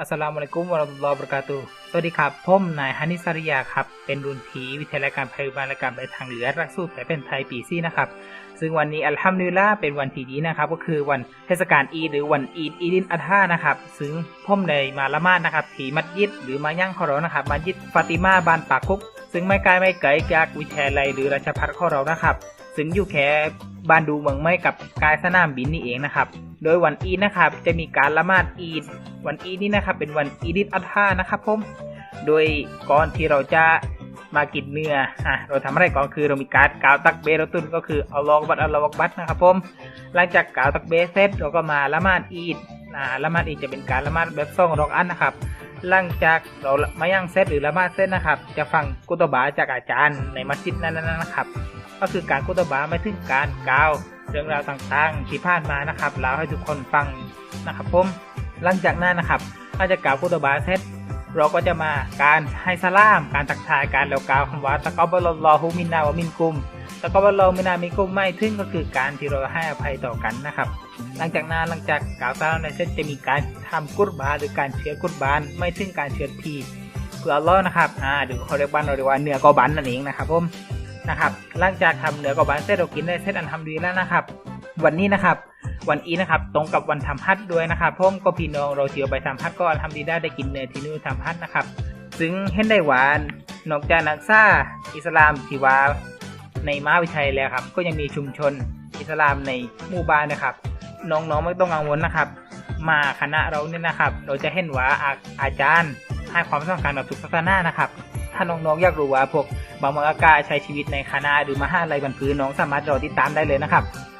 อัสสลามุอะลัยกุมวะเราะตุลลอฮ์วะบะเราะกาตุสวัสดีครับผมนายฮานิสาริยาครับ เป็นรุ่นผีวิทยาลัยการพยาบาลและการไปทางเหลือรักสู้แผลเป็นไทยปีซี่นะครับ ซึ่งวันนี้อัลฮัมดุลิลละห์เป็นวันที่ดีนะครับ ก็คือวันเทศกาลอีดหรือวันอีดอีดินอัฏฮานะครับ ซึ่งผมได้มาละหมาดนะครับที่มัสยิดหรือมาย่างขอเรานะครับมัสยิดฟาติมาบ้านปากคุก ซึ่งไม่ไกลไม่ไกลจากวิทยาลัยหรือราชภัฏขอเรานะครับ ซึ่งอยู่แค่บ้านดูเมืองไม่กับกายสนามบินนี่เองนะครับ โดยวันอีดนะครับจะมีการละหมาดอีด วันอีดนี่นะครับเป็นวันอีดินอัฏฮานะครับผม โดยก่อนที่เราจะมากินเนื้ออะเราทำอะไรก่อนคือเรามีการกล่าวตักเบรตุนก็คือเอัลอฮฺบัดอัลอฮฺบัดนะครับผม หลังจากกล่าวตักเบเสร็จเราก็มาละหมาดอีดอ่าละหมาดอีดจะเป็นการละหมาดแบบซ่องรอกอันนะครับ หลังจากเรามาย่างเซตหรือละมาเซตนะครับ จะฟังกุตบาจากอาจารย์ในมัสยิดนั้นๆนะครับ ก็คือการกุตบาไม่ถึงการกล่าวเรื่องราวต่างๆที่ผ่านมานะครับเล่าให้ทุกคนฟังนะครับผมหลังจากนั้นนะครับก็จะกล่าวกุตบาเซต เราก็จะมาการให้สลาม การตักทายการแล้วกล่าวคำว่าตะกอบลลอฮุมินนาวะมินกุมตะกอบลลอฮุมินามินกุมไม่ถึงก็คือการที่เราให้อภัยต่อกันนะครับ หลังจากนั้นหลังจากกล่าวสลามในเสร็จะมีการทำกุรบานหรือการเชื้อกุรบานไม่ถึงการเชื้อพีเพื่อลลอฮ์นะครับอ่าหรือเขาเรียกบ้านเราเรียกว่าเนื้อกอบันนั่นเองนะครับผมนะครับหลังจากทำเนื้อกอบันเสร็จเรากินได้เสร็จอันทำดีแล้วนะครับ วันนี้นะครับ วันอีนะครับ ตรงกับวันทำฮัทด้วยนะครับพ่อมก็พี่น้องเราเที่ยวไปทำฮัทก็ทำดีได้ได้กินเนื้อที่นู่นทำฮัทนะครับ ซึ่งเห็นได้หวานอกจากนักซ่าอิสลามที่ว่าในมหาวิทยาลัยแล้วครับ ก็ยังมีชุมชนอิสลามในหมู่บ้านนะครับ น้องๆไม่ต้องกังวลนะครับ มาคณะเราเนี่ยนะครับ เราจะเห็นว่าอาอาจารย์ให้ความสำคัญกับทุกศาสนานะครับ ถ้าน้องๆอยากรู้ว่าพวกบางมากาใช้ชีวิตในคณะหรือมหาลัยบันพื้นน้องสามารถรอติดตามได้เลยนะครับ